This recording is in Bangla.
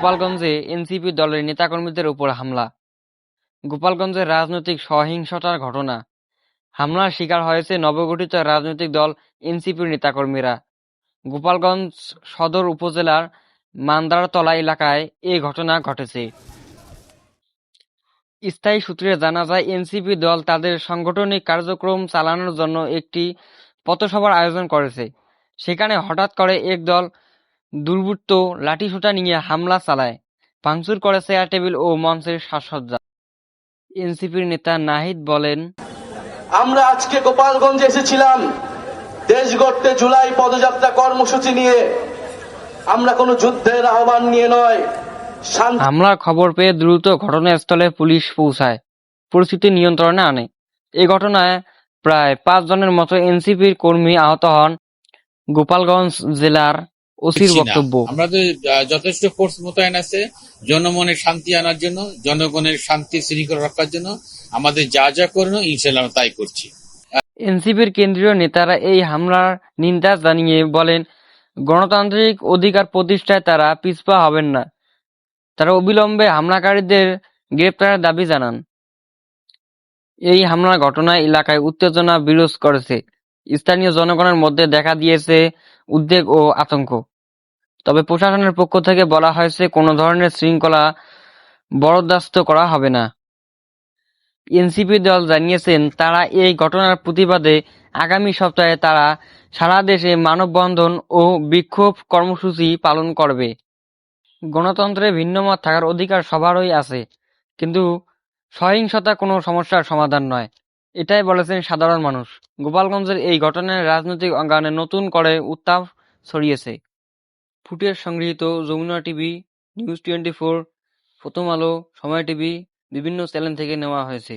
গোপালগঞ্জে এনসিপি দলের নেতাকর্মীদের উপর হামলা। গোপালগঞ্জে রাজনৈতিক সহিংসতার ঘটনা। হামলার শিকার হয়েছে নবগঠিত রাজনৈতিক দল এনসিপির নেতাকর্মীরা। গোপালগঞ্জ সদর উপজেলার মান্দারতলা এলাকায় এ ঘটনা ঘটেছে। স্থায়ী সূত্রে জানা যায়, এনসিপি দল তাদের সাংগঠনিক কার্যক্রম চালানোর জন্য একটি পথসভার আয়োজন করেছে। সেখানে হঠাৎ করে একদল দুর্বৃত্ত লাঠিসোঁটা নিয়ে হামলা চালায়। ভাঙচুর করে চেয়ার টেবিল ও মঞ্চের সাজসজ্জা। এনসিপির নেতা নাহিদ বলেন আমরা আজকে গোপালগঞ্জে এসেছিলাম। দেশ গড়তে জুলাই পদযাত্রা কর্মসূচি নিয়ে। আমরা কোনো যুদ্ধের আহ্বান নিয়ে নয়। শান্তি হামলার খবর পেয়ে দ্রুত ঘটনাস্থলে পুলিশ পৌঁছায়। পরিস্থিতি নিয়ন্ত্রণে আনে। এ ঘটনায় প্রায় পাঁচ জনের মতো এনসিপির কর্মী আহত হন। গোপালগঞ্জ জেলার ওসির। বক্তব্য। আহ, যথেষ্ট ফোর্স মোতায়েন আছে জনমনের শান্তি আনার জন্য জনগণের শান্তি শৃঙ্খলা রক্ষার জন্য। আমাদের যা যা করণীয় ইনশাল্লাহ তাই করছি। এনসিপির কেন্দ্রীয় নেতারা এই হামলার নিন্দা জানিয়ে বলেন গণতান্ত্রিক অধিকার প্রতিষ্ঠায় তারা পিছপা হবেন না। তারা অবিলম্বে হামলাকারীদের গ্রেপ্তারের দাবি জানান। এই হামলার ঘটনায় এলাকায় উত্তেজনা বিরোধ করেছে। স্থানীয় জনগণের মধ্যে দেখা দিয়েছে উদ্বেগ ও আতঙ্ক। তবে প্রশাসনের পক্ষ থেকে বলা হয়েছে, কোনো ধরনের শৃঙ্খলা বরদাস্ত করা হবে না। এনসিপি দল জানিয়েছেন, তারা এই ঘটনার প্রতিবাদে আগামী সপ্তাহে তারা সারা দেশে মানববন্ধন ও বিক্ষোভ কর্মসূচি পালন করবে। গণতন্ত্রে ভিন্নমত থাকার অধিকার সবারই আছে, কিন্তু সহিংসতা কোনো সমস্যার সমাধান নয়। এটাই বলেছেন সাধারণ মানুষ। গোপালগঞ্জের এই ঘটনায় রাজনৈতিক অঙ্গনে নতুন করে উত্তাপ ছড়িয়েছে। ফুটেজ সংগৃহীত Jamuna TV, news twenty four, Prothom Alo, Somoy TV, বিভিন্ন চ্যানেল থেকে নেওয়া হয়েছে।